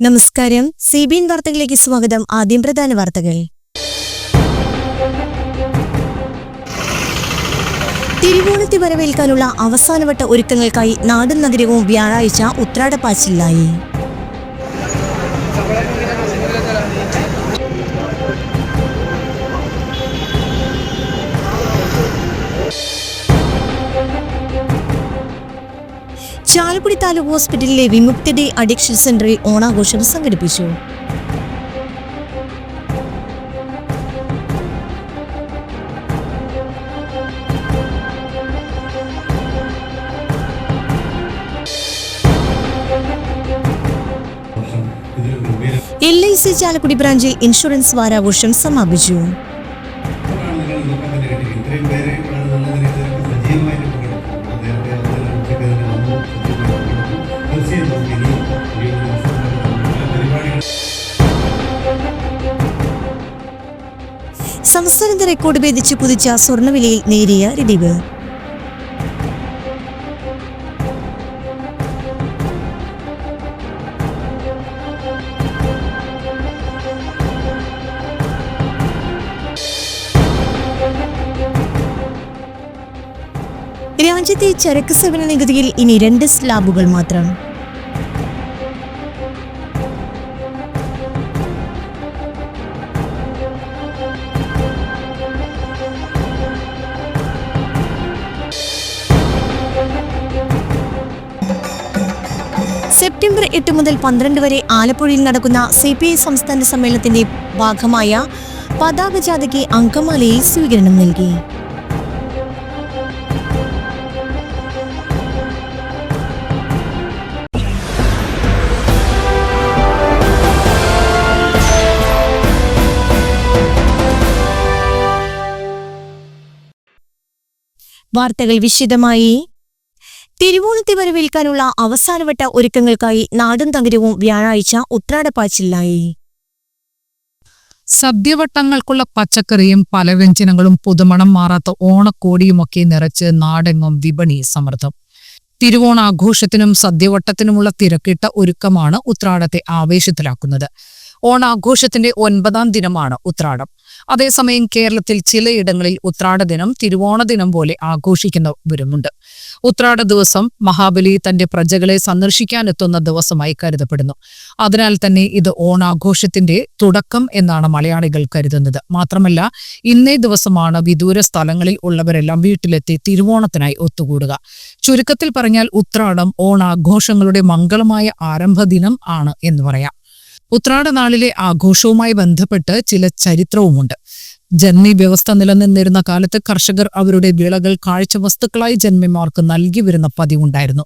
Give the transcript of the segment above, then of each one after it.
നമസ്കാരം. C B N വാർത്തകളിലേക്ക് സ്വാഗതം. ആദ്യം പ്രധാന വാർത്തകൾ. തിരുവോണത്തെ വരവേൽക്കാനുള്ള അവസാനവട്ട ഒരുക്കങ്ങൾക്കായി നാടും നഗരവും വ്യാഴാഴ്ച ഉത്രാടപ്പാച്ചിലായി. ചാലക്കുടി താലൂക്ക് ഹോസ്പിറ്റലിലെ വിമുക്തി ഡേ അഡിക്ഷൻ സെന്ററിൽ ഓണാഘോഷം സംഘടിപ്പിച്ചു. എൽ ഐ സി ചാലക്കുടി ബ്രാഞ്ചിൽ ഇൻഷുറൻസ് വാരാഘോഷം സമാപിച്ചു. റെക്കോർഡ് ഭേദിച്ച് കുതിച്ച സ്വർണവിലയിൽ നേരിയ ഇടിവ് രാജ്യത്തെ ചരക്ക് സേവന നികുതിയിൽ ഇനി രണ്ട് സ്ലാബുകൾ മാത്രം. സെപ്റ്റംബർ എട്ട് മുതൽ പന്ത്രണ്ട് വരെ ആലപ്പുഴയിൽ നടക്കുന്ന സി പി ഐ സംസ്ഥാന സമ്മേളനത്തിന്റെ ഭാഗമായ പതാക ജാഥയ്ക്ക് അങ്കമാലയിൽ സ്വീകരണം നൽകി. വാർത്തകൾ വിശദമായി തിരുവോണത്തെ വരവേൽക്കാനുള്ള അവസാനവട്ട ഒരുക്കങ്ങൾക്കായി നാടും തകരവും വ്യാഴാഴ്ച ഉത്രാടപ്പാച്ചിലായി. സദ്യവട്ടങ്ങൾക്കുള്ള പച്ചക്കറിയും പലവ്യഞ്ജനങ്ങളും പുതുമണം മാറാത്ത ഓണക്കോടിയുമൊക്കെ നിറച്ച് നാടെങ്ങും വിപണി സമൃദ്ധം. തിരുവോണാഘോഷത്തിനും സദ്യവട്ടത്തിനുമുള്ള തിരക്കിട്ട ഒരുക്കമാണ് ഉത്രാടത്തെ ആവേശത്തിലാക്കുന്നത്. ഓണാഘോഷത്തിന്റെ ഒൻപതാം ദിനമാണ് ഉത്രാടം. അതേസമയം കേരളത്തിൽ ചിലയിടങ്ങളിൽ ഉത്രാട ദിനം തിരുവോണ ദിനം പോലെ ആഘോഷിക്കുന്നവരുമുണ്ട് ഉത്രാട ദിവസം മഹാബലി തന്റെ പ്രജകളെ സന്ദർശിക്കാനെത്തുന്ന ദിവസമായി കരുതപ്പെടുന്നു. അതിനാൽ തന്നെ ഇത് ഓണാഘോഷത്തിന്റെ തുടക്കം എന്നാണ് മലയാളികൾ കരുതുന്നത്. മാത്രമല്ല ഇന്നേ ദിവസമാണ് വിദൂര സ്ഥലങ്ങളിൽ ഉള്ളവരെല്ലാം വീട്ടിലെത്തി തിരുവോണത്തിനായി ഒത്തുകൂടുക. ചുരുക്കത്തിൽ പറഞ്ഞാൽ ഉത്രാടം ഓണാഘോഷങ്ങളുടെ മംഗളമായ ആരംഭ ദിനം ആണ് എന്ന് പറയാം. ഉത്രാട നാളിലെ ആഘോഷവുമായി ബന്ധപ്പെട്ട് ചില ചരിത്രവുമുണ്ട്. ജന്മി വ്യവസ്ഥ നിലനിന്നിരുന്ന കാലത്ത് കർഷകർ അവരുടെ വിളകൾ കാഴ്ച വസ്തുക്കളായി ജന്മിമാർക്ക് നൽകി വരുന്ന പതിവുണ്ടായിരുന്നു.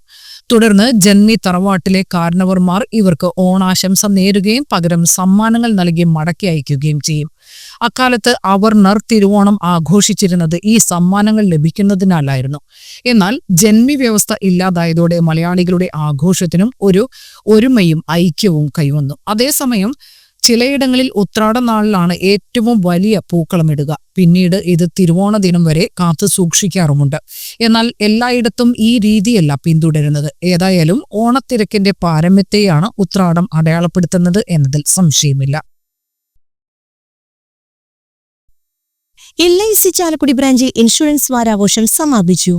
തുടർന്ന് ജന്മി തറവാട്ടിലെ കാരണവർമാർ ഇവർക്ക് ഓണാശംസ നേരുകയും പകരം സമ്മാനങ്ങൾ നൽകി മടക്കി അയക്കുകയും ചെയ്യും. അക്കാലത്ത് അവർണർ തിരുവോണം ആഘോഷിച്ചിരുന്നത് ഈ സമ്മാനങ്ങൾ ലഭിക്കുന്നതിനാലായിരുന്നു. എന്നാൽ ജന്മി വ്യവസ്ഥ ഇല്ലാതായതോടെ മലയാളികളുടെ ആഘോഷത്തിനും ഒരു ഒരുമയും ഐക്യവും കൈവന്നു. അതേസമയം ചിലയിടങ്ങളിൽ ഉത്രാട നാളിലാണ് ഏറ്റവും വലിയ പൂക്കളമിടുക പിന്നീട് ഇത് തിരുവോണ ദിനം വരെ കാത്തു സൂക്ഷിക്കാറുമുണ്ട്. എന്നാൽ എല്ലായിടത്തും ഈ രീതിയല്ല പിന്തുടരുന്നത്. ഏതായാലും ഓണത്തിരക്കിന്റെ പാരമ്യത്തെയാണ് ഉത്രാടം അടയാളപ്പെടുത്തുന്നത് എന്നതിൽ സംശയമില്ല. എൽ ഐ സി ചാലക്കുടി ബ്രാഞ്ചിൽ ഇൻഷുറൻസ് വാരാഘോഷം സമാപിച്ചു.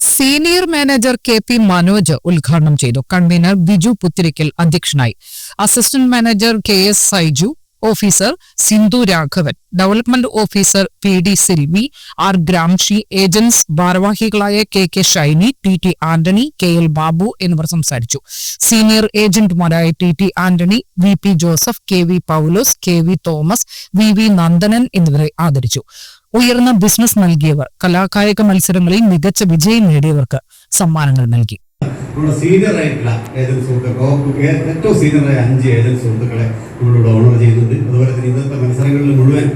Senior manager K P Manoj ഉദ്ഘാടനം ചെയ്തു. കൺവീനർ ബിജു പുത്തിരിക്കൽ അധ്യക്ഷനായി. Assistant manager K S Saiju officer Sindhu Raghavan. Development officer P D Silvy R Gramsci agents ഭാരവാഹികളായ K K Shiny T T Antony K L Babu എന്നിവർ സംസാരിച്ചു. Senior ഏജന്റുമാരായ T T Antony V P Joseph K V Paulose K V Thomas V V Nandanan എന്നിവരെ ആദരിച്ചു. ഉയർന്ന business നൽകിയവർ കലാകായിക മത്സരങ്ങളിൽ മികച്ച വിജയം നേടിയവർക്ക് സമ്മാനങ്ങൾ നൽകി. നമ്മുടെ സീനിയർ ആയിട്ടുള്ള ഏജൻസ് ഏറ്റവും സീനിയറായ അഞ്ച് ഏജൻസ് സുഹൃത്തുക്കളെ നമ്മളിവിടെ ഓണർ ചെയ്യുന്നുണ്ട്. അതുപോലെ തന്നെ ഇന്നത്തെ മത്സരങ്ങളിൽ മുഴുവൻ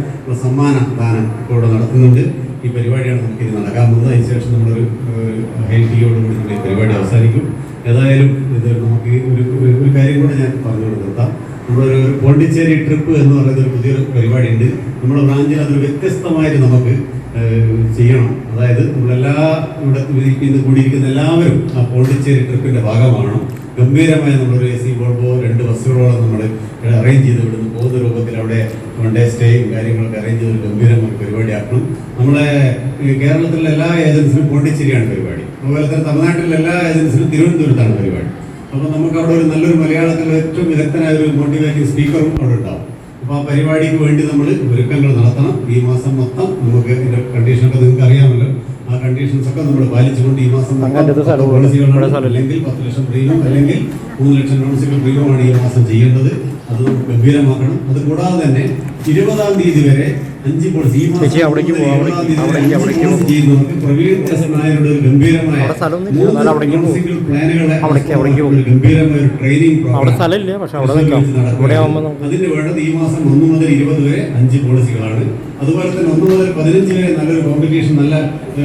സമ്മാന ദാനം ഇവിടെ നടത്തുന്നുണ്ട്. ഈ പരിപാടിയാണ് നമുക്ക് ഇത് നടക്കാൻ പോകുന്നത്. അതിനുശേഷം നമ്മളൊരു ഹെൽത്തിയോടുകൂടി നമ്മൾ ഈ പരിപാടി അവസാനിക്കും. ഏതായാലും ഇത് നമുക്ക് ഒരു ഒരു- കാര്യം കൂടെ ഞാൻ പറഞ്ഞു നിർത്താം. നമ്മളൊരു പോണ്ടിച്ചേരി ട്രിപ്പ് എന്ന് പറയുന്ന ഒരു പുതിയൊരു പരിപാടി ഉണ്ട് നമ്മുടെ ബ്രാഞ്ചിൽ അതൊരു വ്യത്യസ്തമായിട്ട് നമുക്ക് ചെയ്യണം. അതായത് നമ്മളെല്ലാ ഇവിടെ ഇരിക്കുന്ന കൂടിയിരിക്കുന്ന എല്ലാവരും ആ പോണ്ടിച്ചേരി ട്രിപ്പിന്റെ ഭാഗമാണ്. ഗംഭീരമായ നമ്മളൊരു എ സി വോൾവോ രണ്ട് ബസ്സുകളോളം നമ്മൾ അറേഞ്ച് ചെയ്ത് ഇവിടുന്ന് പോകുന്ന രൂപത്തിൽ അവിടെ വൺ ഡേ സ്റ്റേയും കാര്യങ്ങളൊക്കെ അറേഞ്ച് ചെയ്ത് ഗംഭീരമായ പരിപാടിയാക്കണം. നമ്മളെ കേരളത്തിലെ എല്ലാ ഏജൻസിനും പോണ്ടിച്ചേരിയാണ് പരിപാടി. അതുപോലെ തന്നെ തമിഴ്നാട്ടിലെ എല്ലാ ഏജൻസിനും തിരുവനന്തപുരത്താണ് പരിപാടി. അപ്പോൾ നമുക്ക് അവിടെ ഒരു നല്ലൊരു മലയാളത്തിലെ ഏറ്റവും വിദഗ്ധനായ ഒരു മോട്ടിവേറ്റിംഗ് സ്പീക്കറും അവിടെ ഉണ്ടാവും. അപ്പോൾ ആ പരിപാടിക്ക് വേണ്ടി നമ്മൾ ഒരുക്കങ്ങൾ നടത്തണം. ഈ മാസം മൊത്തം നമുക്ക് ഇതിന്റെ കണ്ടീഷനൊക്കെ നിങ്ങൾക്ക് അറിയാമല്ലോ. ആ കണ്ടീഷൻസ് ഒക്കെ നമ്മൾ പാലിച്ചുകൊണ്ട് ഈ മാസം. അല്ലെങ്കിൽ പത്ത് ലക്ഷം പ്രീമിയം അല്ലെങ്കിൽ മൂന്ന് ലക്ഷം നോൺസിക്കൽ പ്രീമിയമാണ് ഈ മാസം ചെയ്യേണ്ടത്. അത് ഗംഭീരമാക്കണം. അതുകൂടാതെ തന്നെ ഇരുപതാം തീയതി വരെ ചേച്ചി, അവിടേക്ക് വരെ അവിടേക്ക്, അവിടേക്ക് ഗംഭീരമായ അവിടെ സ്ഥലമൊന്നുമില്ല, മൂന്ന് എന്നാലും അവിടേക്ക് പോകും അവിടേക്ക്, അവിടേക്ക് പോകും അവിടെ സ്ഥലമില്ല പക്ഷെ അവിടെ നിൽക്കാം. ഇവിടെ ആവുമ്പോൾ നമുക്ക് അതിന് വേണ്ടത് ഈ മാസം ഒന്ന് മുതൽ ഇരുപത് വരെ അഞ്ച് പോളിസികളാണ് അതുപോലെ തന്നെ ഒന്ന് മുതൽ പതിനഞ്ച് വരെ നല്ലൊരു കോമ്പറ്റീഷൻ നല്ല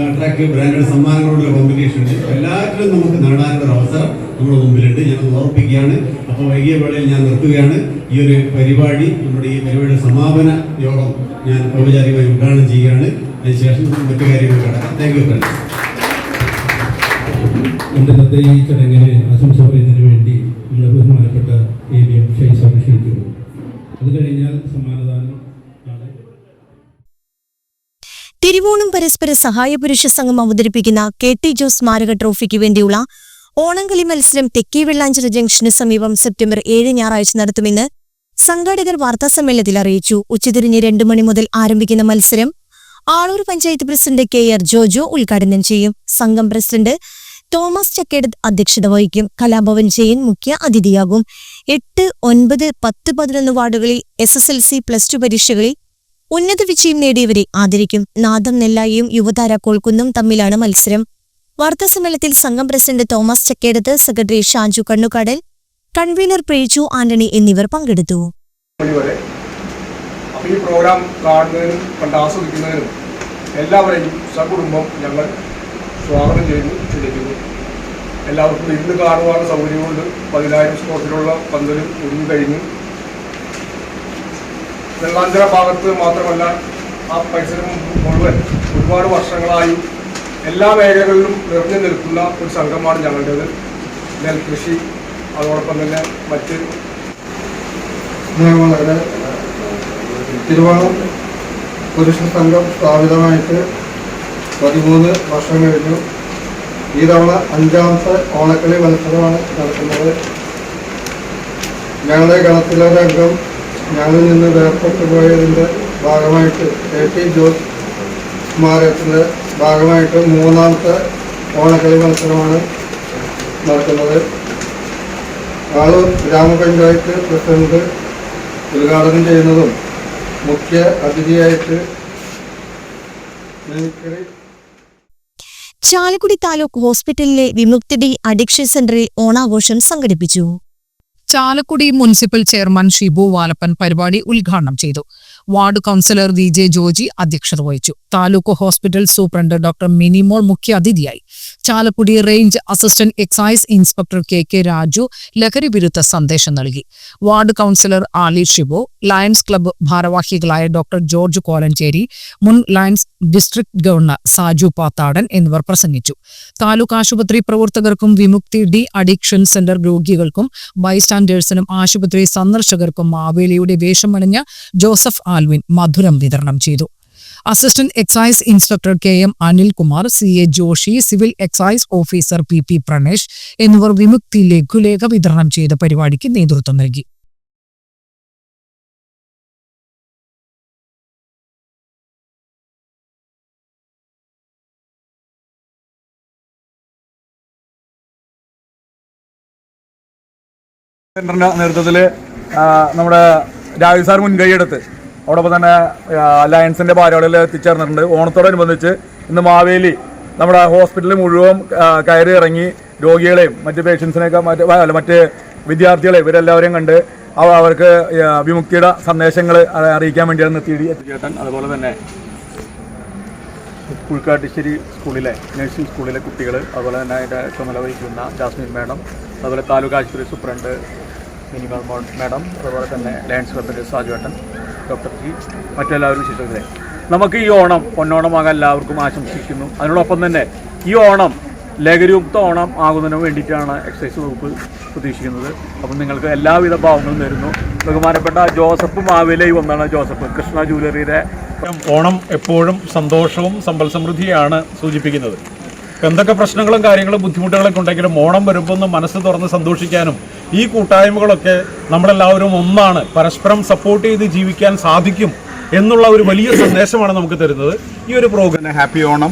അട്രാക്റ്റീവ് ബ്രാൻഡഡ് സമ്മാനങ്ങളുള്ള കോമ്പറ്റീഷൻ ഉണ്ട്. എല്ലാറ്റിലും നമുക്ക് നേടാനുള്ള ഒരു അവസരം നമ്മുടെ മുമ്പിലുണ്ട്. ഞാൻ ഓർപ്പിക്കുകയാണ്. അപ്പോൾ വൈകിയ വേളയിൽ ഞാൻ നിർത്തുകയാണ്. ഈ ഒരു പരിപാടി നമ്മുടെ ഈ പരിപാടിയുടെ സമാപന യോഗം ഞാൻ ഔപചാരികമായി ഉദ്ഘാടനം ചെയ്യുകയാണ്. അതിനുശേഷം മറ്റു കാര്യങ്ങൾ കിടക്കാം താങ്ക് യു ഫ്രണ്ട്സ് എന്റെ ഇന്നത്തെ ഈ ചടങ്ങിന് ആശംസ പറയുന്നതിന് വേണ്ടി നിങ്ങളെ ബഹുമാനപ്പെട്ട എ. ബി. എം. ഷൈസാബ് ക്ഷണിക്കുന്നു. അത് കഴിഞ്ഞാൽ സമ്മാനദാനം തിരുവോണം പരസ്പര സഹായ പുരുഷ സംഘം അവതരിപ്പിക്കുന്ന കെ. ടി. ജോസ് സ്മാരക ട്രോഫിക്ക് വേണ്ടിയുള്ള ഓണംകളി മത്സരം തെക്കേ വെള്ളാഞ്ചിറ ജംഗ്ഷന് സമീപം സെപ്റ്റംബർ ഏഴ് ഞായറാഴ്ച നടത്തുമെന്ന് സംഘാടകർ വാർത്താസമ്മേളനത്തിൽ അറിയിച്ചു. ഉച്ചതിരിഞ്ഞ് രണ്ടു മണി മുതൽ ആരംഭിക്കുന്ന മത്സരം Aloor panchayat president K R Jojo ഉദ്ഘാടനം ചെയ്യും. സംഘം പ്രസിഡന്റ് തോമസ് ചക്കേടത്ത് അധ്യക്ഷത വഹിക്കും. കലാഭവൻ ജയൻ മുഖ്യ അതിഥിയാകും. എട്ട് ഒൻപത് പത്ത് പതിനൊന്ന് വാർഡുകളിൽ S S L C plus two പരീക്ഷകളിൽ ഉന്നത വിജയം നേടിയവരെ ആദരിക്കും. നാദം നെല്ലായിയും യുവതാര കോൾക്കുന്നും തമ്മിലാണ് മത്സരം. വാർത്താസമ്മേളനത്തിൽ സംഘം president Thomas Chakkedath secretary Shaju Kannukadan convener Preju Antony എന്നിവർ പങ്കെടുത്തു. ഈ പ്രോഗ്രാം ഞങ്ങൾ സ്വാഗതം ചെയ്യുന്നു എല്ലാവർക്കും ഇരുന്ന് കാണുവാനുള്ള സൗകര്യമുണ്ട്. പതിനായിരം സ്പോട്ടിലുള്ള പന്തലും ഒന്നു കഴിഞ്ഞു. വെള്ളാഞ്ചിറ ഭാഗത്ത് മാത്രമല്ല ആ പരിസരം മുഴുവൻ ഒരുപാട് വർഷങ്ങളായി എല്ലാ മേഖലകളിലും നിറഞ്ഞു നിൽക്കുന്ന ഒരു സംഘമാണ് ഞങ്ങളുടേത്. നെൽകൃഷി അതോടൊപ്പം തന്നെ മറ്റ് വളരെ തിരുവോണം പുരുഷ സംഘം സ്ഥാപിതമായിട്ട് പതിമൂന്ന് വർഷം കഴിഞ്ഞു. ഈ തവണ അഞ്ചാമത്തെ ഓണക്കളി മത്സരമാണ് നടക്കുന്നത്. ഞങ്ങളുടെ ഗണത്തിലൊരംഗം ഞങ്ങളിൽ നിന്ന് വേർപെട്ടു പോയതിന്റെ ഭാഗമായിട്ട് കെ ടി ജോസ് സ്മാരകത്തിന്റെ ഭാഗമായിട്ട് മൂന്നാമത്തെ ഓണക്കളി മത്സരമാണ് നടക്കുന്നത്. ആളൂർ ഗ്രാമപഞ്ചായത്ത് പ്രസിഡന്റ് ഉദ്ഘാടനം ചെയ്യുന്നതും മുഖ്യ അതിഥിയായിട്ട് മിമിക്രി ചാലക്കുടി താലൂക്ക് ഹോസ്പിറ്റലിലെ വിമുക്തി അഡിക്ഷൻ സെന്ററിൽ ഓണാഘോഷം സംഘടിപ്പിച്ചു. ചാലക്കുടി മുനിസിപ്പൽ ചെയർമാൻ ഷിബു വാലപ്പൻ പരിപാടി ഉദ്ഘാടനം ചെയ്തു. Ward councillor V J Joji അധ്യക്ഷത വഹിച്ചു. Taluk hospital superintendent doctor Minimol മുഖ്യാതിഥിയായി. Chalakudy range assistant excise inspector K K Raju ലഹരി വിരുദ്ധ സന്ദേശം നൽകി. Ward councillor Ali Shibu lions club ഭാരവാഹികളായ ഡോക്ടർ ജോർജ് കോലഞ്ചേരി മുൻ lions district governor Saju Pathadan എന്നിവർ പ്രസംഗിച്ചു. താലൂക്ക് ആശുപത്രി പ്രവർത്തകർക്കും വിമുക്തി ഡി അഡിക്ഷൻ സെന്റർ രോഗികൾക്കും ബൈസ്റ്റാൻഡേഴ്സിനും ആശുപത്രി സന്ദർശകർക്കും മാവേലിയുടെ വേഷമണിഞ്ഞ ജോസഫ് ആൽവിൻ മധുരം വിതരണം ചെയ്തു. Assistant excise inspector K M Anilkumar C A Joshy civil excise officer P P Pranesh എന്നിവർ വിമുക്തി ലഘുലേഖ വിതരണം ചെയ്ത പരിപാടിക്ക് നേതൃത്വം നൽകി. സെന്ററിന്റെ നേതൃത്വത്തിൽ നമ്മുടെ രാജു സാർ മുൻകൈയെടുത്ത് അതോടൊപ്പം തന്നെ അലയൻസിന്റെ ഭാരവാഹികൾ എത്തിച്ചേർന്നിട്ടുണ്ട്. ഓണത്തോടനുബന്ധിച്ച് ഇന്ന് മാവേലി നമ്മുടെ ഹോസ്പിറ്റലിൽ മുഴുവൻ കയറി ഇറങ്ങി രോഗികളെയും മറ്റ് പേഷ്യൻസിനെയൊക്കെ മറ്റ് അല്ല മറ്റ് വിദ്യാർത്ഥികളെ ഇവരെല്ലാവരെയും കണ്ട് അവ- അവർക്ക് വിമുക്തിയുടെ സന്ദേശങ്ങൾ അറിയിക്കാൻ വേണ്ടിയാണ് നിർത്തി ചേട്ടൻ അതുപോലെ തന്നെ പുഴുക്കാട്ടിശ്ശേരി സ്കൂളിലെ നഴ്സിംഗ് സ്കൂളിലെ കുട്ടികൾ അതുപോലെ തന്നെ അതിന്റെ ചുമതല വഹിക്കുന്ന ജാസ്മിൻ മേഡം അതുപോലെ താലൂക്ക് ആശുപത്രി സൂപ്രണ്ട് മിനിമൽ മോൾ മാഡം അതുപോലെ തന്നെ ലയൺസ് ക്ലബിന്റെ സാജുവേട്ടൻ ഡോക്ടർ ജി മറ്റെല്ലാവരും വിശേഷത്തിലെ നമുക്ക് ഈ ഓണം പൊന്നോണമാകാൻ എല്ലാവർക്കും ആശംസിക്കുന്നു. അതിനോടൊപ്പം തന്നെ ഈ ഓണം ലഹരിയുക്ത ഓണം ആകുന്നതിന് വേണ്ടിയിട്ടാണ് എക്സൈസ് വകുപ്പ് പ്രതീക്ഷിക്കുന്നത്. അപ്പം നിങ്ങൾക്ക് എല്ലാവിധ ഭാവങ്ങളും തരുന്നു. ബഹുമാനപ്പെട്ട ജോസഫ് മാവേലൈ ഒന്നാണ് ജോസഫ്. കൃഷ്ണ ജൂവലറിയുടെ ഓണം എപ്പോഴും സന്തോഷവും സമ്പൽ സമൃദ്ധിയാണ് സൂചിപ്പിക്കുന്നത്. എന്തൊക്കെ പ്രശ്നങ്ങളും കാര്യങ്ങളും ബുദ്ധിമുട്ടുകളൊക്കെ ഉണ്ടെങ്കിലും ഓണം വരുമ്പോൾ ഒന്ന് മനസ്സ് തുറന്ന് സന്തോഷിക്കാനും ഈ കൂട്ടായ്മകളൊക്കെ നമ്മളെല്ലാവരും ഒന്നാണ്. പരസ്പരം സപ്പോർട്ട് ചെയ്ത് ജീവിക്കാൻ സാധിക്കും എന്നുള്ള ഒരു വലിയ സന്ദേശമാണ് നമുക്ക് തരുന്നത്. ഈ ഒരു പ്രോഗ്രാം ഹാപ്പി ഓണം.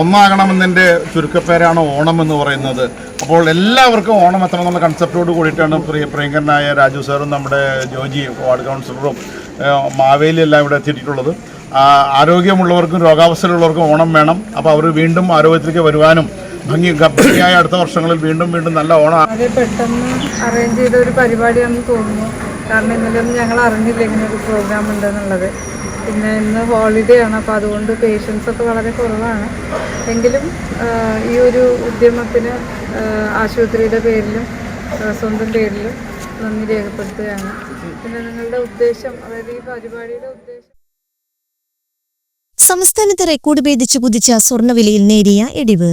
ഒന്നാകണമെന്നതിന്റെ ചുരുക്കപ്പേരാണ് ഓണം എന്ന് പറയുന്നത്. അപ്പോൾ എല്ലാവർക്കും ഓണം എത്തണം എന്നുള്ള കൺസെപ്റ്റോട് കൂടിയിട്ടാണ് പ്രിയ പ്രിയങ്കരനായ രാജു സാറും നമ്മുടെ ജോജി വാർഡ് കൗൺസിലറും മാവേലി എല്ലാം ഇവിടെ എത്തിയിട്ടുള്ളത്. ആരോഗ്യമുള്ളവർക്കും രോഗാവസ്ഥയിലുള്ളവർക്കും ഓണം വേണം. അപ്പോൾ അവർ വീണ്ടും ആരോഗ്യത്തിലേക്ക് വരുവാനും ഭംഗി ഭംഗിയായ അടുത്ത വർഷങ്ങളിൽ വീണ്ടും വീണ്ടും നല്ല ഓണം വളരെ പെട്ടെന്ന് അറേഞ്ച് ചെയ്ത ഒരു പരിപാടിയാണെന്ന് തോന്നുന്നു. കാരണം ഇന്നലെയൊന്നും ഞങ്ങൾ അറിഞ്ഞില്ല ഇങ്ങനെ ഒരു പ്രോഗ്രാം ഉണ്ടെന്നുള്ളത്. പിന്നെ ഇന്ന് ഹോളിഡേ ആണ് അപ്പോൾ അതുകൊണ്ട് പേഷ്യൻസ് ഒക്കെ വളരെ കുറവാണ്. എങ്കിലും ഈ ഒരു ഉദ്യമത്തിന് ആശുപത്രിയുടെ പേരിലും സ്വന്തം പേരിലും നന്ദി രേഖപ്പെടുത്തുകയാണ്. പിന്നെ നിങ്ങളുടെ ഉദ്ദേശം അതായത് ഈ പരിപാടിയുടെ ഉദ്ദേശം സംസ്ഥാനത്ത് റെക്കോർഡ് ഭേദിച്ചു കുതിച്ച സ്വർണവിലയിൽ നേരിയ ഇടിവ്.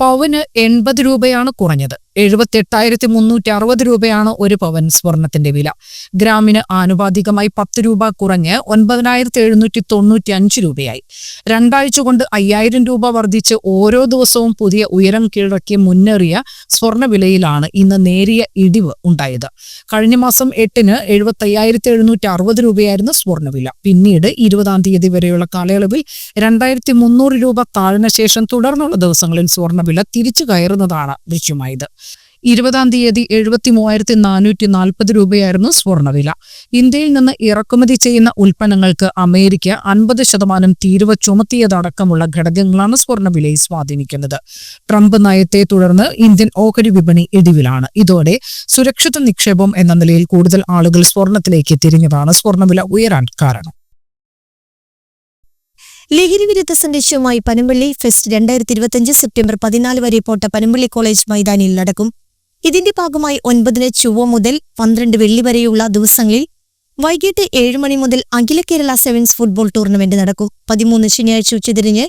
പവന് എൺപത് രൂപയാണ് കുറഞ്ഞത്. എഴുപത്തെട്ടായിരത്തി മുന്നൂറ്റി അറുപത് രൂപയാണ് ഒരു പവൻ സ്വർണത്തിന്റെ വില. ഗ്രാമിന് ആനുപാതികമായി പത്ത് രൂപ കുറഞ്ഞ് ഒൻപതിനായിരത്തി എഴുന്നൂറ്റി തൊണ്ണൂറ്റി അഞ്ച് രൂപയായി. രണ്ടാഴ്ച കൊണ്ട് അയ്യായിരം രൂപ വർദ്ധിച്ച് ഓരോ ദിവസവും പുതിയ ഉയരം കീഴടക്കി മുന്നേറിയ സ്വർണവിലയിലാണ് ഇന്ന് നേരിയ ഇടിവ് ഉണ്ടായത്. കഴിഞ്ഞ മാസം എട്ടിന് എഴുപത്തി അയ്യായിരത്തി എഴുന്നൂറ്റി അറുപത് രൂപയായിരുന്നു സ്വർണവില പിന്നീട് ഇരുപതാം തീയതി വരെയുള്ള കാലയളവിൽ രണ്ടായിരത്തി മുന്നൂറ് രൂപ താഴ്ന്ന ശേഷം തുടർന്നുള്ള ദിവസങ്ങളിൽ സ്വർണവില തിരിച്ചു കയറുന്നതാണ് ദൃശ്യമായത്. ഇരുപതാം തീയതി എഴുപത്തി മൂവായിരത്തി നാനൂറ്റി നാൽപ്പത് രൂപയായിരുന്നു സ്വർണവില ഇന്ത്യയിൽ നിന്ന് ഇറക്കുമതി ചെയ്യുന്ന ഉൽപ്പന്നങ്ങൾക്ക് അമേരിക്ക അൻപത് ശതമാനം തീരുവ ചുമത്തിയതടക്കമുള്ള ഘടകങ്ങളാണ് സ്വർണവിലയെ സ്വാധീനിക്കുന്നത്. ട്രംപ് നയത്തെ തുടർന്ന് ഇന്ത്യൻ ഓഹരി വിപണി ഇടിവിലാണ്. ഇതോടെ സുരക്ഷിത നിക്ഷേപം എന്ന നിലയിൽ കൂടുതൽ ആളുകൾ സ്വർണത്തിലേക്ക് തിരിഞ്ഞതാണ് സ്വർണവില ഉയരാൻ കാരണം. ലഹരി വിരുദ്ധ സന്ദേശവുമായി പനമ്പള്ളി ഫെസ്റ്റ് രണ്ടായിരത്തി ഇരുപത്തിയഞ്ച് സെപ്റ്റംബർ പതിനാല് വരെ പോട്ട പനമ്പള്ളി കോളേജ് മൈതാനിയിൽ നടക്കും. ഇതിന്റെ ഭാഗമായി ഒൻപതിന് ചൊവ്വ മുതൽ പന്ത്രണ്ട് വെള്ളി വരെയുള്ള ദിവസങ്ങളിൽ വൈകിട്ട് ഏഴ് മണി മുതൽ അഖില കേരള സെവൻസ് ഫുട്ബോൾ ടൂർണമെന്റ് നടക്കും. പതിമൂന്ന് ശനിയാഴ്ച ഉച്ചതിരിഞ്ഞ്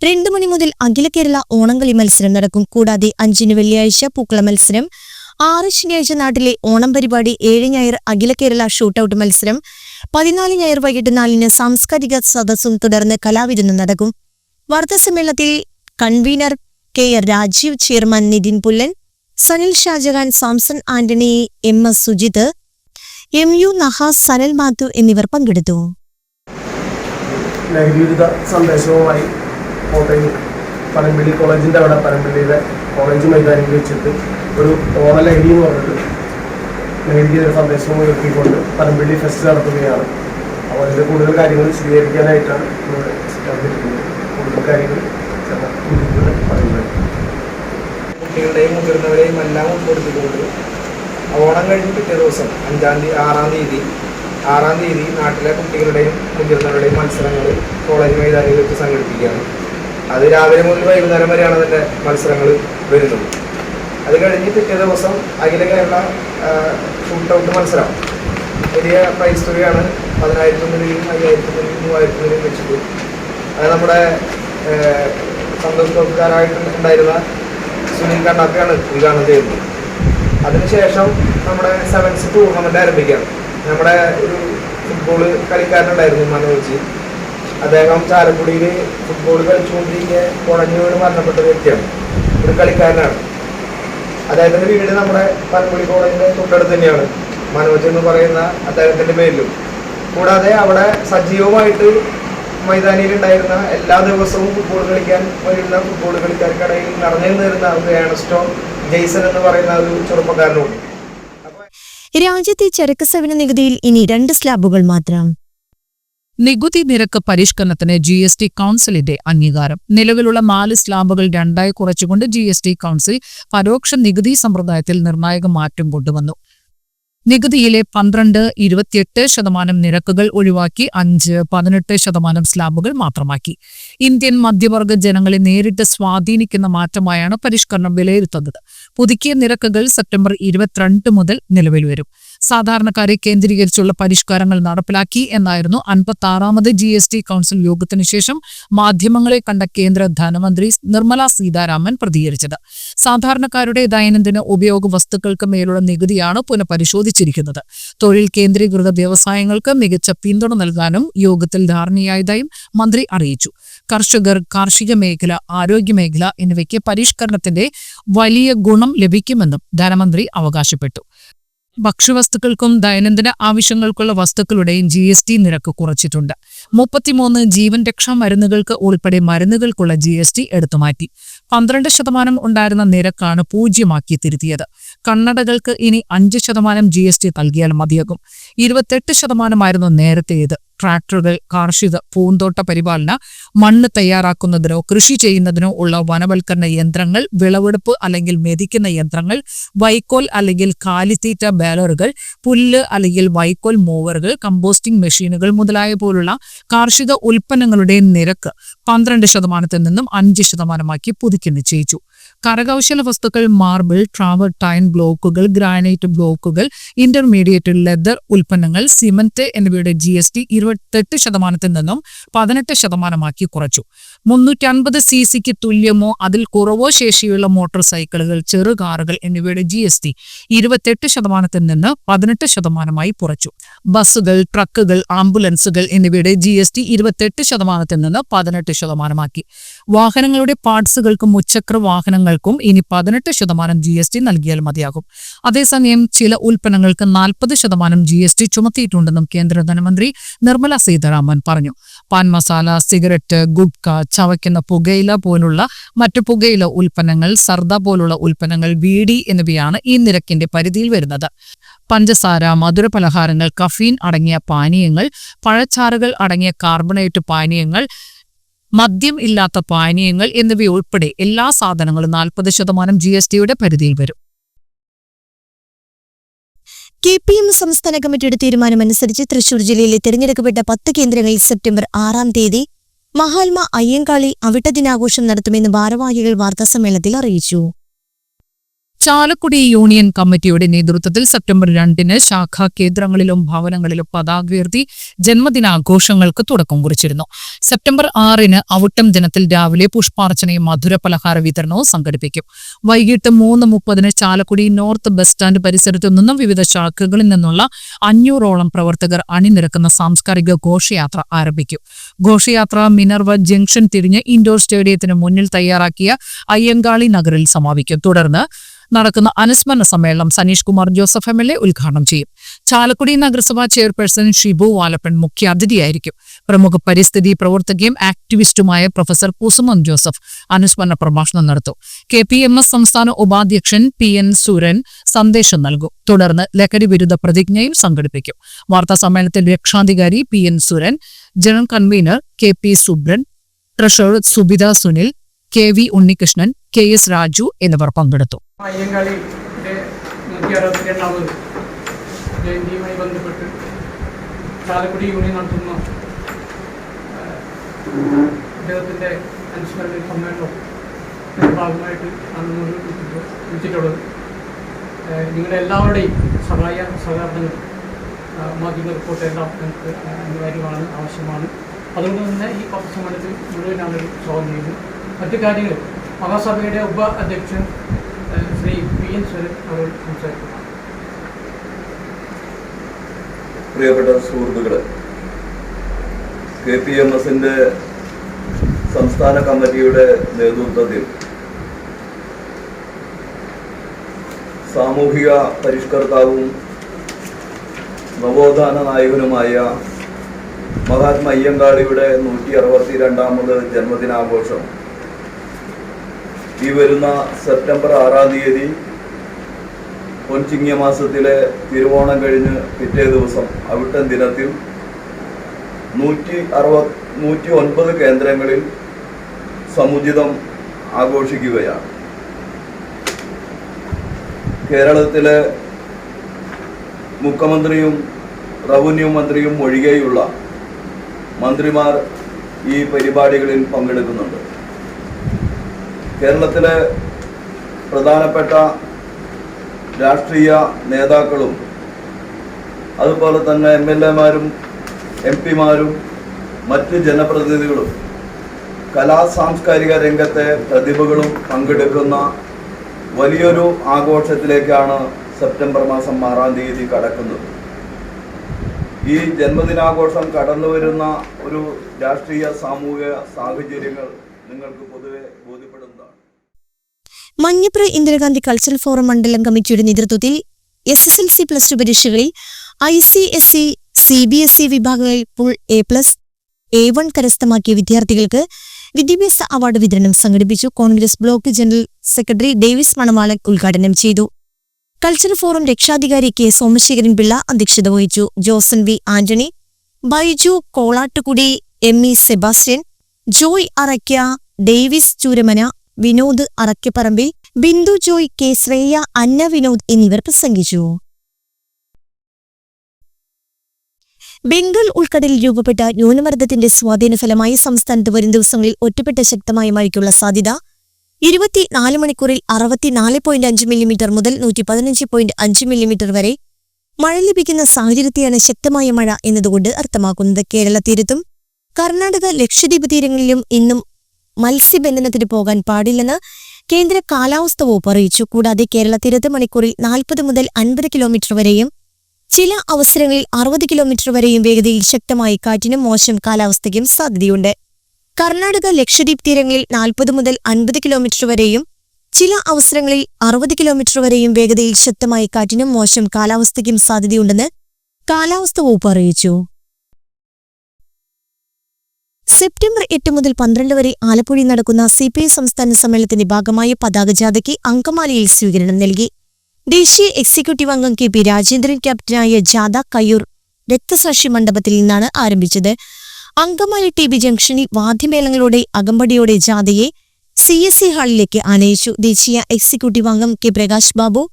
രണ്ട് മണി മുതൽ അഖില കേരള ഓണംകളി മത്സരം നടക്കും. കൂടാതെ അഞ്ചിന് വെള്ളിയാഴ്ച പൂക്കള മത്സരം ആറ് ശനിയാഴ്ച നാട്ടിലെ ഓണം പരിപാടി ഏഴ് ഞായർ അഖില കേരള ഷൂട്ടൌട്ട് മത്സരം പതിനാല് ഞായർ വൈകിട്ട് നാലിന് സാംസ്കാരിക സദസ്സും തുടർന്ന് കലാവിരുന്ന് നടക്കും. വാർത്താസമ്മേളനത്തിൽ convener K Rajeev chairman Nithin Pullan Sanil Shajahan Samson Antony M S Sujith M U Nahas Sanal Mathew എന്നിവർ പങ്കെടുത്തു. ലഹരിവിരുദ്ധ സന്ദേശവുമായി പനമ്പള്ളി കോളേജിന്റെ അവിടെ പനമ്പിള്ളിയിലെ കോളേജ് മൈതാനിയിൽ വെച്ചിട്ട് ഒരു ഓണലഹരി എന്ന് പറഞ്ഞിട്ട് ലഹരിക്കെതിരെ സന്ദേശം ഉയർത്തിക്കൊണ്ട് പനമ്പിള്ളി ഫെസ്റ്റ് നടത്തുകയാണ്. അപ്പോൾ അതിന്റെ കൂടുതൽ കാര്യങ്ങൾ സ്വീകരിക്കാനായിട്ടാണ് നമ്മൾ കൂടുതൽ കാര്യങ്ങൾ കുട്ടികളുടെയും മുതിർന്നവരെയും എല്ലാം ഉൾപ്പെടുത്തിക്കൊണ്ട് ഓണം കഴിഞ്ഞ് പിറ്റേ ദിവസം അഞ്ചാം തീയതി ആറാം തീയതി ആറാം തീയതി നാട്ടിലെ കുട്ടികളുടെയും മുതിർന്നവരുടെയും മത്സരങ്ങൾ കോളേജ് മൈതാനിയിൽ വെച്ച് സംഘടിപ്പിക്കുകയാണ്. അത് രാവിലെ മുതൽ വൈകുന്നേരം വരെയാണ് അതിന്റെ മത്സരങ്ങൾ വരുന്നത്. അത് കഴിഞ്ഞ് പിറ്റേ ദിവസം അഖില കേരള ഷൂട്ട് ഔട്ട് മത്സരം. വലിയ പ്രൈസ് തുകയാണ് പതിനായിരത്തി മുതലും അയ്യായിരത്തി പതിനായിരത്തിനും മൂവായിരത്തി മൂവായിരത്തിനും വെച്ചിട്ട്. അത് നമ്മുടെ സന്തോഷ് ട്രോഫിക്കാരായിട്ട് ഉണ്ടായിരുന്ന കണ്ണാപ്പിയാണ് ഉദ്ഘാടനം ചെയ്യുന്നത്. അതിനുശേഷം നമ്മുടെ സെവൻസ് ടൂർണമെന്റ് ആരംഭിക്കുകയാണ്. നമ്മുടെ ഒരു ഫുട്ബോൾ കളിക്കാരനുണ്ടായിരുന്നു മനോജ് അദ്ദേഹം ചാലക്കുടിയിൽ ഫുട്ബോൾ കളിച്ചുകൊണ്ടിരിക്കെ കുഴഞ്ഞു വീണ് മരണപ്പെട്ട വ്യക്തിയാണ്. ഒരു കളിക്കാരനാണ്. അദ്ദേഹത്തിന്റെ വീട് നമ്മുടെ പനമ്പള്ളി കോളേജിന്റെ തൊട്ടടുത്ത് തന്നെയാണ്. മനോജ് എന്ന് പറയുന്ന അദ്ദേഹത്തിന്റെ പേരിലും. കൂടാതെ അവിടെ സജീവമായിട്ട് മൈതാനിയിൽ ഉണ്ടായിരുന്ന എല്ലാ ദിവസവും ഫുട്ബോൾ കളിക്കാൻ വരുന്ന ഫുട്ബോൾ കളിക്കാർക്കിടയിൽ നിറഞ്ഞു നിന്നിരുന്ന ഒരു ഏണസ്റ്റോ ജെയ്സൺ എന്ന് പറയുന്ന ഒരു ചെറുപ്പക്കാരനോട് രാജ്യത്തെ ചരക്ക് സേവന നികുതിയിൽ ഇനി രണ്ട് സ്ലാബുകൾ മാത്രം. നികുതി നിരക്ക് പരിഷ്കരണത്തിന് ജി എസ് ടി കൗൺസിലിന്റെ അംഗീകാരം. നിലവിലുള്ള നാല് സ്ലാബുകൾ രണ്ടായി കുറച്ചുകൊണ്ട് ജി എസ് ടി കൗൺസിൽ പരോക്ഷ നികുതി സമ്പ്രദായത്തിൽ നിർണായക മാറ്റം കൊണ്ടുവന്നു. നികുതിയിലെ പന്ത്രണ്ട് ഇരുപത്തിയെട്ട് ശതമാനം നിരക്കുകൾ ഒഴിവാക്കി അഞ്ച് പതിനെട്ട് ശതമാനം സ്ലാബുകൾ മാത്രമാക്കി. ഇന്ത്യൻ മധ്യവർഗ ജനങ്ങളെ നേരിട്ട് സ്വാധീനിക്കുന്ന മാറ്റമായാണ് പരിഷ്കരണം വിലയിരുത്തുന്നത്. പുതുക്കിയ നിരക്കുകൾ സെപ്റ്റംബർ ഇരുപത്തിരണ്ട് മുതൽ നിലവിൽ വരും. സാധാരണക്കാരെ കേന്ദ്രീകരിച്ചുള്ള പരിഷ്കാരങ്ങൾ നടപ്പിലാക്കി എന്നായിരുന്നു അൻപത്തി ആറാമത് ജി എസ് ടി കൌൺസിൽ യോഗത്തിന് ശേഷം മാധ്യമങ്ങളെ കണ്ട കേന്ദ്ര ധനമന്ത്രി നിർമ്മല സീതാരാമൻ പ്രതികരിച്ചത്. സാധാരണക്കാരുടെ ദൈനംദിന ഉപയോഗ വസ്തുക്കൾക്ക് മേലുള്ള നികുതിയാണ് പുനഃപരിശോധിച്ചിരിക്കുന്നത്. തൊഴിൽ കേന്ദ്രീകൃത വ്യവസായങ്ങൾക്ക് മികച്ച പിന്തുണ നൽകാനും യോഗത്തിൽ ധാരണയായതായും മന്ത്രി അറിയിച്ചു. കർഷകർ കാർഷിക മേഖല ആരോഗ്യ മേഖല എന്നിവയ്ക്ക് പരിഷ്കരണത്തിന്റെ വലിയ ഗുണം ലഭിക്കുമെന്നും ധനമന്ത്രി അവകാശപ്പെട്ടു. ഭക്ഷ്യവസ്തുക്കൾക്കും ദൈനംദിന ആവശ്യങ്ങൾക്കുള്ള വസ്തുക്കളുടെയും ജി എസ് ടി നിരക്ക് കുറച്ചിട്ടുണ്ട്. മുപ്പത്തിമൂന്ന് ജീവൻ രക്ഷാ മരുന്നുകൾക്ക് ഉൾപ്പെടെ മരുന്നുകൾക്കുള്ള ജി എസ് ടി എടുത്തുമാറ്റി പന്ത്രണ്ട് ശതമാനം ഉണ്ടായിരുന്ന നിരക്കാണ് പൂജ്യമാക്കി തിരുത്തിയത്. കണ്ണടകൾക്ക് ഇനി അഞ്ച് ശതമാനം ജി എസ് ടി നൽകിയാൽ മതിയാകും. ഇരുപത്തെട്ട് ശതമാനമായിരുന്നു നേരത്തേത്. ട്രാക്ടറുകൾ കാർഷിക പൂന്തോട്ട പരിപാലന മണ്ണ് തയ്യാറാക്കുന്നതിനോ കൃഷി ചെയ്യുന്നതിനോ ഉള്ള വനവൽക്കരണ യന്ത്രങ്ങൾ വിളവെടുപ്പ് അല്ലെങ്കിൽ മെതിക്കുന്ന യന്ത്രങ്ങൾ വൈക്കോൽ അല്ലെങ്കിൽ കാലിത്തീറ്റ ബാലറുകൾ പുല്ല് അല്ലെങ്കിൽ വൈക്കോൽ മൂവറുകൾ കമ്പോസ്റ്റിംഗ് മെഷീനുകൾ മുതലായ പോലുള്ള കാർഷിക ഉൽപ്പന്നങ്ങളുടെ നിരക്ക് പന്ത്രണ്ട് ശതമാനത്തിൽ നിന്നും അഞ്ച് ശതമാനമാക്കി പുതുക്കി നിശ്ചയിച്ചു. കരകൗശല വസ്തുക്കൾ മാർബിൾ ട്രാവർ ടൈൻ ബ്ലോക്കുകൾ ഗ്രാനൈറ്റ് ബ്ലോക്കുകൾ ഇന്റർമീഡിയറ്റ് ലെതർ ഉൽപ്പന്നങ്ങൾ സിമന്റ് എന്നിവയുടെ ജി എസ് ടി ഇരുപത്തെട്ട് ശതമാനത്തിൽ നിന്നും പതിനെട്ട് ശതമാനമാക്കി കുറച്ചു. മുന്നൂറ്റി അൻപത് സി സിക്ക് തുല്യമോ അതിൽ കുറവോ ശേഷിയുള്ള മോട്ടോർ സൈക്കിളുകൾ ചെറു കാറുകൾ എന്നിവയുടെ ജി എസ് ടി ഇരുപത്തെട്ട് ശതമാനത്തിൽ നിന്ന് പതിനെട്ട് ശതമാനമായി കുറച്ചു. ബസ്സുകൾ ട്രക്കുകൾ ആംബുലൻസുകൾ എന്നിവയുടെ ജി എസ് ടി ഇരുപത്തെട്ട് ശതമാനത്തിൽ നിന്ന് പതിനെട്ട് ശതമാനമാക്കി. വാഹനങ്ങളുടെ പാർട്സുകൾക്കും മുച്ചക്ര വാഹനങ്ങൾക്കും ഇനി പതിനെട്ട് ശതമാനം ജി എസ് ടി നൽകിയാൽ മതിയാകും. അതേസമയം ചില ഉൽപ്പന്നങ്ങൾക്ക് നാൽപ്പത് ശതമാനം ജി എസ് ടി ചുമത്തിയിട്ടുണ്ടെന്നും കേന്ദ്ര ധനമന്ത്രി നിർമ്മല സീതാരാമൻ പറഞ്ഞു. പാൻ മസാല സിഗരറ്റ് ഗുഡ്ക ചവയ്ക്കുന്ന പുകയില പോലുള്ള മറ്റു പുകയില ഉൽപ്പന്നങ്ങൾ സർദ പോലുള്ള ഉൽപ്പന്നങ്ങൾ വീടി എന്നിവയാണ് ഈ നിരക്കിന്റെ പരിധിയിൽ വരുന്നത്. പഞ്ചസാര മധുര പലഹാരങ്ങൾ കഫീൻ അടങ്ങിയ പാനീയങ്ങൾ പഴച്ചാറുകൾ അടങ്ങിയ കാർബണേറ്റ് പാനീയങ്ങൾ മദ്യം ഇല്ലാത്ത പാനീയങ്ങൾ എന്നിവയുൾപ്പെടെ എല്ലാ സാധനങ്ങളും നാൽപ്പത് ശതമാനം ജി എസ് ടിയുടെ പരിധിയിൽ വരും. കെ പി എം സംസ്ഥാന കമ്മിറ്റിയുടെ തീരുമാനമനുസരിച്ച് തൃശൂർ ജില്ലയിലെ തിരഞ്ഞെടുക്കപ്പെട്ട പത്ത് കേന്ദ്രങ്ങളിൽ സെപ്റ്റംബർ ആറാം തീയതി മഹാത്മാ അയ്യങ്കാളി അവിട്ട ദിനാഘോഷം നടത്തുമെന്ന് ഭാരവാഹികൾ വാർത്താസമ്മേളനത്തിൽ അറിയിച്ചു. ചാലക്കുടി യൂണിയൻ കമ്മിറ്റിയുടെ നേതൃത്വത്തിൽ സെപ്റ്റംബർ രണ്ടിന് ശാഖാ കേന്ദ്രങ്ങളിലും ഭവനങ്ങളിലും പതാക ഉയർത്തി ജന്മദിനാഘോഷങ്ങൾക്ക് തുടക്കം കുറിച്ചിരുന്നു. സെപ്റ്റംബർ ആറിന് അവിട്ടം ദിനത്തിൽ രാവിലെ പുഷ്പാർച്ചനയും മധുര പലഹാര വിതരണവും സംഘടിപ്പിക്കും. വൈകിട്ട് മൂന്ന് മുപ്പതിന് ചാലക്കുടി നോർത്ത് ബസ് സ്റ്റാൻഡ് പരിസരത്തു നിന്നും വിവിധ ശാഖകളിൽ നിന്നുള്ള അഞ്ഞൂറോളം പ്രവർത്തകർ അണിനിരക്കുന്ന സാംസ്കാരിക ഘോഷയാത്ര ആരംഭിക്കും. ഘോഷയാത്ര മിനർവ ജംഗ്ഷൻ തിരിഞ്ഞ് ഇൻഡോർ സ്റ്റേഡിയത്തിന് മുന്നിൽ തയ്യാറാക്കിയ അയ്യങ്കാളി നഗറിൽ സമാപിക്കും. തുടർന്ന് നടക്കുന്ന അനുസ്മരണ സമ്മേളനം Saneesh Kumar Joseph M L A ഉദ്ഘാടനം ചെയ്യും. ചാലക്കുടി നഗരസഭാ ചെയർപേഴ്സൺ ഷിബു വാലപ്പൻ മുഖ്യാതിഥിയായിരിക്കും. പ്രമുഖ പരിസ്ഥിതി പ്രവർത്തകയും ആക്ടിവിസ്റ്റുമായ പ്രൊഫസർ കുസുമൻ ജോസഫ് അനുസ്മരണ പ്രഭാഷണം നടത്തും. കെ പി എം എസ് സംസ്ഥാന ഉപാധ്യക്ഷൻ പി എൻ സുരൻ സന്ദേശം നൽകും. തുടർന്ന് ലഹരി വിരുദ്ധ പ്രതിജ്ഞയും സംഘടിപ്പിക്കും. വാർത്താ സമ്മേളനത്തിൽ രക്ഷാധികാരി P N Suran general convener K P Subran treasurer Subitha Sunil K V Unnikrishnan K S Raju എന്നിവർ പങ്കെടുത്തു. ചാലക്കുടി യൂണിയൻ സമ്മേളനം നിങ്ങളുടെ എല്ലാവരുടെയും സഹായ സഹകരണങ്ങൾ മാധ്യമ റിപ്പോർട്ട് എല്ലാം ഞങ്ങൾക്ക് അനിവാര്യമാണ് ആവശ്യമാണ്. അതുകൊണ്ട് തന്നെ ഈ പത്ത് സമ്മേളനത്തിൽ മുഴുവൻ ആളുകൾ സ്വാഗതം ചെയ്യുന്നു. മറ്റു കാര്യങ്ങൾ മഹാസഭയുടെ ഉപ അധ്യക്ഷൻ ശ്രീ പി എൻ സുരൻ അവർ സംസാരിക്കുന്നു. പ്രിയപ്പെട്ട സുഹൃത്തുക്കളെ കെ പി എം എസിന്റെ സംസ്ഥാന കമ്മിറ്റിയുടെ നേതൃത്വത്തിൽ സാമൂഹിക പരിഷ്കർത്താവും നവോത്ഥാന നായകനുമായ മഹാത്മാ അയ്യങ്കാളിയുടെ നൂറ്റി അറുപത്തി രണ്ടാമത് ജന്മദിനാഘോഷം ഈ വരുന്ന സെപ്റ്റംബർ ആറാം തീയതി പൊൻചിങ്ങ മാസത്തിലെ തിരുവോണം കഴിഞ്ഞ് പിറ്റേ ദിവസം അവിട്ടം ദിനത്തിൽ നൂറ്റി അറുപത് നൂറ്റി ഒൻപത് കേന്ദ്രങ്ങളിൽ സമുചിതം ആഘോഷിക്കുകയാണ്. കേരളത്തിലെ മുഖ്യമന്ത്രിയും റവന്യൂ മന്ത്രിയും ഒഴികെയുള്ള മന്ത്രിമാർ ഈ പരിപാടികളിൽ പങ്കെടുക്കുന്നുണ്ട്. കേരളത്തിലെ പ്രധാനപ്പെട്ട രാഷ്ട്രീയ നേതാക്കളും അതുപോലെ തന്നെ എം എൽ എമാരും എം പിമാരും മറ്റ് ജനപ്രതിനിധികളും കലാ സാംസ്കാരിക രംഗത്തെ പ്രതിഭകളും പങ്കെടുക്കുന്ന വലിയൊരു ആഘോഷത്തിലേക്കാണ് സെപ്റ്റംബർ മാസം ആറാം തീയതി കടക്കുന്നത്. ഈ ജന്മദിനാഘോഷം കടന്നു വരുന്ന ഒരു രാഷ്ട്രീയ സാമൂഹിക സാഹചര്യങ്ങൾ നിങ്ങൾക്ക് പൊതുവെ മഞ്ഞപ്ര ഇന്ദിരാഗാന്ധി കൾച്ചറൽ ഫോറം മണ്ഡലം കമ്മിറ്റിയുടെ നേതൃത്വത്തിൽ S S L C plus two പരീക്ഷകളിൽ I C S C C B S E വിഭാഗങ്ങളിൽ full A plus A one കരസ്ഥമാക്കിയ വിദ്യാർത്ഥികൾക്ക് വിദ്യാഭ്യാസ അവാർഡ് വിതരണം സംഘടിപ്പിച്ചു. Congress block general secretary Davis Manavalan ഉദ്ഘാടനം ചെയ്തു. കൾച്ചറൽ ഫോറം രക്ഷാധികാരി കെ സോമശേഖരൻ പിള്ള അധ്യക്ഷത വഹിച്ചു. Joson V Antony Baiju Kolattukudy M E Sebastian Joy Arakka Davis Chooramana Vinod Arakkiparambil Bindu Joy K. Sreya Anna Vinod എന്നിവർ പ്രസംഗിച്ചു. ബംഗാൾ ഉൾക്കടലിൽ രൂപപ്പെട്ട ന്യൂനമർദ്ദത്തിന്റെ സ്വാധീന ഫലമായി സംസ്ഥാനത്ത് വരും ദിവസങ്ങളിൽ ഒറ്റപ്പെട്ട ശക്തമായ മഴയ്ക്കുള്ള സാധ്യത ഇരുപത്തിനാല് മണിക്കൂറിൽ അറുപത്തിനാല് പോയിന്റ് അഞ്ച് മില്ലിമീറ്റർ മുതൽ നൂറ്റി പതിനഞ്ച് പോയിന്റ് അഞ്ച് മില്ലിമീറ്റർ വരെ. മഴ ലഭിക്കുന്ന സാഹചര്യത്തെയാണ് ശക്തമായ മഴ എന്നതുകൊണ്ട് അർത്ഥമാക്കുന്നത്. കേരള തീരത്തും കർണാടക ലക്ഷദ്വീപ് തീരങ്ങളിലും ഇന്നും മത്സ്യബന്ധനത്തിന് പോകാൻ പാടില്ലെന്ന് കേന്ദ്ര കാലാവസ്ഥ വകുപ്പ് അറിയിച്ചു. കൂടാതെ കേരള തീരത്ത് മണിക്കൂറിൽ നാൽപ്പത് മുതൽ അൻപത് കിലോമീറ്റർ വരെയും ചില അവസരങ്ങളിൽ അറുപത് കിലോമീറ്റർ വരെയും വേഗതയിൽ ശക്തമായ കാറ്റിനും മോശം കാലാവസ്ഥയ്ക്കും സാധ്യതയുണ്ട്. കർണാടക ലക്ഷദ്വീപ് തീരങ്ങളിൽ നാൽപ്പത് മുതൽ അൻപത് കിലോമീറ്റർ വരെയും ചില അവസരങ്ങളിൽ അറുപത് കിലോമീറ്റർ വരെയും വേഗതയിൽ ശക്തമായ കാറ്റിനും മോശം കാലാവസ്ഥയ്ക്കും സാധ്യതയുണ്ടെന്ന് കാലാവസ്ഥ വകുപ്പ് അറിയിച്ചു. സെപ്റ്റംബർ എട്ട് മുതൽ പന്ത്രണ്ട് വരെ ആലപ്പുഴയിൽ നടക്കുന്ന സി പി ഐ സംസ്ഥാന സമ്മേളനത്തിന്റെ ഭാഗമായ പതാക ജാഥയ്ക്ക് അങ്കമാലിയിൽ സ്വീകരണം നൽകി. ദേശീയ എക്സിക്യൂട്ടീവ് അംഗം കെ പി രാജേന്ദ്രൻ ക്യാപ്റ്റനായ ജാദ കയ്യൂർ രക്തസാക്ഷി മണ്ഡപത്തിൽ നിന്നാണ് ആരംഭിച്ചത്. അങ്കമാലി ടി ബി ജംഗ്ഷനിൽ വാദ്യമേളങ്ങളുടെ അകമ്പടിയോടെ ജാഥയെ സി എസ് സി ഹാളിലേക്ക് ആനയിച്ചു. ദേശീയ എക്സിക്യൂട്ടീവ് അംഗം കെ പ്രകാശ് ബാബു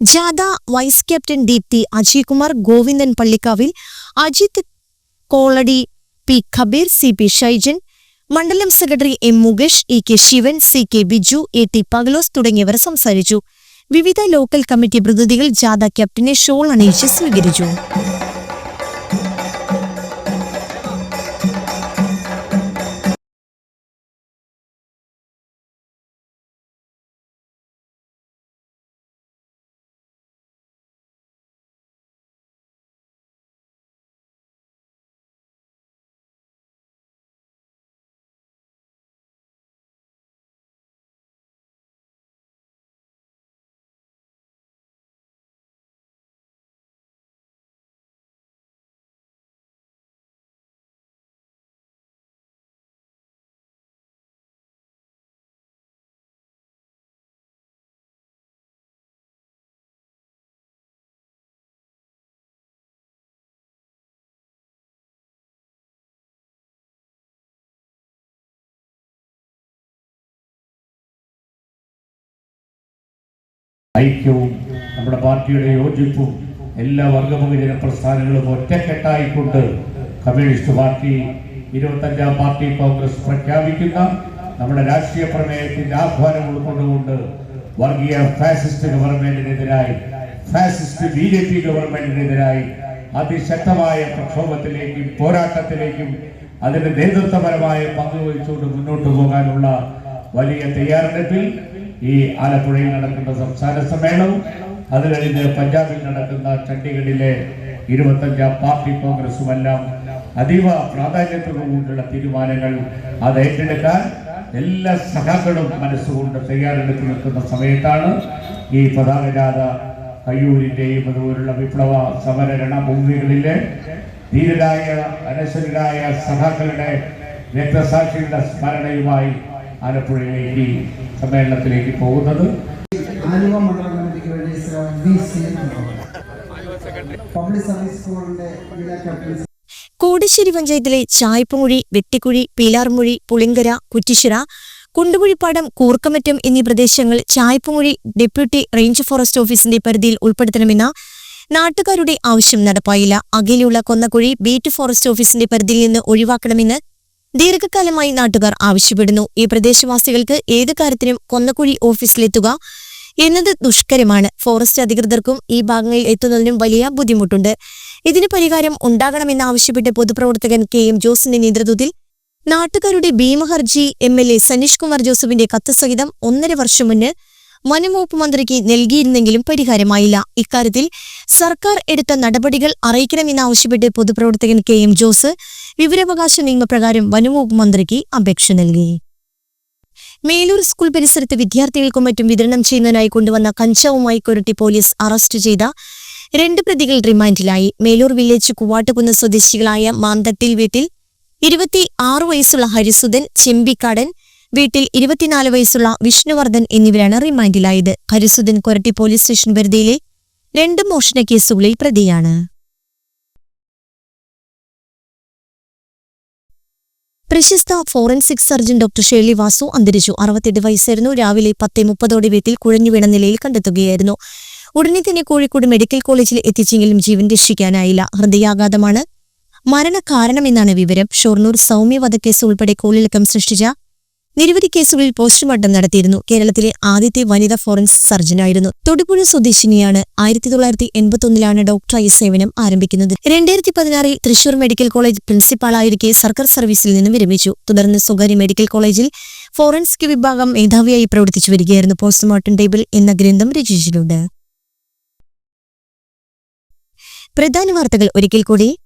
ജാഥ vice captain Deepthi Ajaykumar Govindan Pallikkavil Ajith Koladi P. Khabeer C. P. Shaijan മണ്ഡലം secretary M. Mukesh E. K. Sivan C. K. Biju A. T. Pagalose തുടങ്ങിയവർ സംസാരിച്ചു. വിവിധ ലോക്കൽ കമ്മിറ്റി പ്രതിനിധികൾ ജാഥ ക്യാപ്റ്റനെ ഷോൾ അണിയിച്ച് സ്വീകരിച്ചു. ഐക്യവും നമ്മുടെ പാർട്ടിയുടെ യോജിപ്പും എല്ലാ വർഗമുഖ പ്രസ്ഥാനങ്ങളും ഒറ്റക്കെട്ടായിക്കൊണ്ട് കമ്മ്യൂണിസ്റ്റ് പാർട്ടി ഇരുപത്തഞ്ചാം പാർട്ടി കോൺഗ്രസ് പ്രഖ്യാപിക്കുന്ന നമ്മുടെ രാഷ്ട്രീയ പ്രമേയത്തിന്റെ ആഹ്വാനം ഉൾക്കൊണ്ടുകൊണ്ട് വർഗീയ ഫാസിസ്റ്റ് ഗവൺമെന്റിനെതിരായി ഫാസിസ്റ്റ് ബി ജെ പി ഗവൺമെന്റിനെതിരായി അതിശക്തമായ പ്രക്ഷോഭത്തിലേക്കും പോരാട്ടത്തിലേക്കും അതിന്റെ നേതൃത്വപരമായ പങ്കുവഹിച്ചുകൊണ്ട് മുന്നോട്ട് പോകാനുള്ള വലിയ തയ്യാറെടുപ്പിൽ ഈ ആലപ്പുഴയിൽ നടക്കുന്ന സംസ്ഥാന സമ്മേളനവും അത് കഴിഞ്ഞ് പഞ്ചാബിൽ നടക്കുന്ന ചണ്ഡീഗഡിലെ ഇരുപത്തഞ്ചാം പാർട്ടി കോൺഗ്രസുമെല്ലാം അതീവ പ്രാധാന്യത്തോടുകൂടിയുള്ള തീരുമാനങ്ങൾ അത് ഏറ്റെടുക്കാൻ എല്ലാ സഖാക്കളും മനസ്സുകൊണ്ട് തയ്യാറെടുത്ത് നിൽക്കുന്ന സമയത്താണ് ഈ പതാകജാഥ കയ്യൂരിന്റെയും അതുപോലുള്ള വിപ്ലവ സമര രണഭൂമികളിലെ ധീരരായ അനശ്വരരായ സഖാക്കളുടെ രക്തസാക്ഷിയുടെ സ്മരണയുമായി ആലപ്പുഴയിലേക്ക് സമ്മേളനത്തിലേക്ക് പോകുന്നത്. ആലുവ മണ്ഡലം കമ്മിറ്റിക്ക് വേണ്ടി പബ്ലിക് സർവീസ് സ്കൂളിന്റെ കോടശ്ശേരി പഞ്ചായത്തിലെ ചായപ്പുമുഴി വെട്ടിക്കുഴി പീലാർമുഴി പുളിങ്കര കുറ്റിശ്ശിറ കുണ്ടുകുഴിപ്പാടം കൂർക്കമറ്റം എന്നീ പ്രദേശങ്ങൾ ചായപ്പുമുഴി ഡെപ്യൂട്ടി റേഞ്ച് ഫോറസ്റ്റ് ഓഫീസിന്റെ പരിധിയിൽ ഉൾപ്പെടുത്തണമെന്ന നാട്ടുകാരുടെ ആവശ്യം നടപ്പായില്ല. അകലെയുള്ള കൊന്നക്കുഴി ബീറ്റ് ഫോറസ്റ്റ് ഓഫീസിന്റെ പരിധിയിൽ നിന്ന് ഒഴിവാക്കണമെന്ന് ദീർഘകാലമായി നാട്ടുകാർ ആവശ്യപ്പെടുന്നു. ഈ പ്രദേശവാസികൾക്ക് ഏത് കാര്യത്തിനും കൊന്നക്കുഴി ഓഫീസിലെത്തുക എന്നത് ദുഷ്കരമാണ്. ഫോറസ്റ്റ് അധികൃതർക്കും ഈ ഭാഗങ്ങളിൽ എത്തുന്നതിനും വലിയ ബുദ്ധിമുട്ടുണ്ട്. ഇതിന് പരിഹാരം ഉണ്ടാകണമെന്നാവശ്യപ്പെട്ട് പൊതുപ്രവർത്തകൻ കെ എം ജോസിന്റെ നേതൃത്വത്തിൽ നാട്ടുകാരുടെ ഭീമഹർജി M L A Saneesh Kumar ജോസഫിന്റെ കത്ത് സഹിതം ഒന്നര വർഷം മുന്ന് വനംവകുപ്പ് മന്ത്രിക്ക് നൽകിയിരുന്നെങ്കിലും പരിഹാരമായില്ല. ഇക്കാര്യത്തിൽ സർക്കാർ എടുത്ത നടപടികൾ അറിയിക്കണമെന്നാവശ്യപ്പെട്ട് പൊതുപ്രവർത്തകൻ കെ എം ജോസ് വിവരാവകാശ നിയമപ്രകാരം വനംവകുപ്പ് മന്ത്രിക്ക് അപേക്ഷ നൽകി. മേലൂർ സ്കൂൾ പരിസരത്ത് വിദ്യാർത്ഥികൾക്കും മറ്റും വിതരണം ചെയ്യുന്നതിനായി കൊണ്ടുവന്ന കഞ്ചാവുമായി കൊരട്ടി പോലീസ് അറസ്റ്റ് ചെയ്ത രണ്ട് പ്രതികൾ റിമാൻഡിലായി. മേലൂർ വില്ലേജ് കുവാട്ടുകുന്ന് സ്വദേശികളായ മാന്തട്ടിൽ വീട്ടിൽ ഇരുപത്തി ആറ് വയസ്സുള്ള ഹരിസുധൻ ചെമ്പിക്കാടൻ വീട്ടിൽ ഇരുപത്തിനാല് വയസ്സുള്ള വിഷ്ണുവർദ്ധൻ എന്നിവരാണ് റിമാൻഡിലായത്. ഹരിസുധൻ കൊരട്ടി പോലീസ് സ്റ്റേഷൻ പരിധിയിലെ രണ്ട് മോഷണ കേസുകളിൽ പ്രതിയാണ്. പ്രശസ്ത forensic surgeon doctor Sherly Vasu അന്തരിച്ചു. അറുപത്തെട്ട് വയസ്സായിരുന്നു. രാവിലെ പത്തേ മുപ്പതോടെ വീട്ടിൽ കുഴഞ്ഞു വീണ നിലയിൽ കണ്ടെത്തുകയായിരുന്നു. ഉടനെ തന്നെ കോഴിക്കോട് മെഡിക്കൽ കോളേജിൽ എത്തിച്ചെങ്കിലും ജീവൻ രക്ഷിക്കാനായില്ല. ഹൃദയാഘാതമാണ് മരണകാരണമെന്നാണ് വിവരം. ഷൊർണൂർ സൗമ്യ വധക്കേസ് ഉൾപ്പെടെ കോളിളക്കം സൃഷ്ടിച്ച നിരവധി കേസുകളിൽ പോസ്റ്റ്മോർട്ടം നടത്തിയിരുന്നു. കേരളത്തിലെ ആദ്യത്തെ വനിതാ ഫോറൻസിക് സർജനായിരുന്നു. തൊടുപുഴ സ്വദേശിനിയാണ് ആയിരത്തി തൊള്ളായിരത്തി എൺപത്തൊന്നിലാണ് ഡോക്ടറായി സേവനം ആരംഭിക്കുന്നത്. രണ്ടായിരത്തി പതിനാറിൽ തൃശൂർ മെഡിക്കൽ കോളേജ് പ്രിൻസിപ്പാളായിരിക്കെ സർക്കാർ സർവീസിൽ നിന്നും വിരമിച്ചു. തുടർന്ന് സ്വകാര്യ മെഡിക്കൽ കോളേജിൽ ഫോറൻസിക് വിഭാഗം മേധാവിയായി പ്രവർത്തിച്ചു വരികയായിരുന്നു പോസ്റ്റ്മോർട്ടം ടേബിൾ എന്ന ഗ്രന്ഥം രചിച്ചിട്ടുണ്ട്. പ്രധാന വാർത്തകൾ ഒരിക്കൽ കൂടി.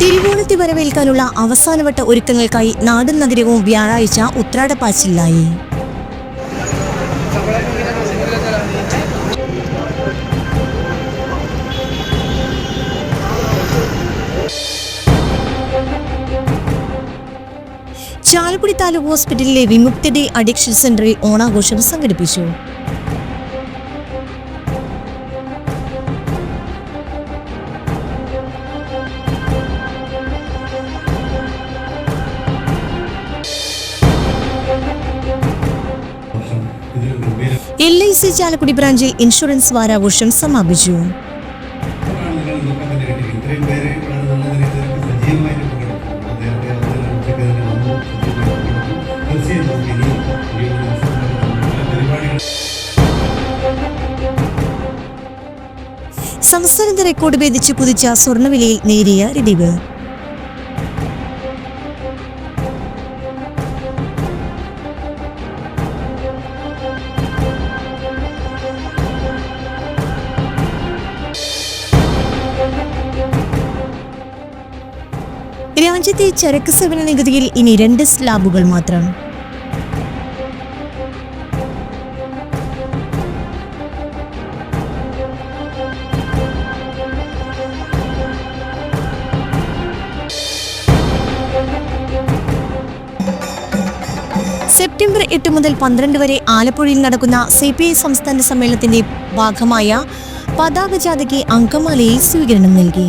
തിരുവോണത്തെ വരവേൽക്കാനുള്ള അവസാനവട്ട ഒരുക്കങ്ങൾക്കായി നാടും നഗരവും വ്യാഴാഴ്ച ഉത്രാടപ്പാച്ചിലായി ചാലക്കുടി താലൂക്ക് ഹോസ്പിറ്റലിലെ വിമുക്തി ഡേ അഡിക്ഷൻ സെന്ററിൽ ഓണാഘോഷം സംഘടിപ്പിച്ചു. എൽ ഐ സി ചാലക്കുടി ബ്രാഞ്ചിൽ ഇൻഷുറൻസ് വാരാഘോഷം സമാപിച്ചു. സംസ്ഥാനത്ത് റെക്കോർഡ് ഭേദിച്ച് കുതിച്ച സ്വർണവിലയിൽ നേരിയ ഇടിവ് ചരക്ക് സേവന നികുതിയിൽ ഇനി രണ്ട് സ്ലാബുകൾ മാത്രം. സെപ്റ്റംബർ എട്ട് മുതൽ പന്ത്രണ്ട് വരെ ആലപ്പുഴയിൽ നടക്കുന്ന സി പി ഐ സംസ്ഥാന സമ്മേളനത്തിന്റെ ഭാഗമായ പതാക ജാഥയ്ക്ക് അങ്കമാലയിൽ സ്വീകരണം നൽകി.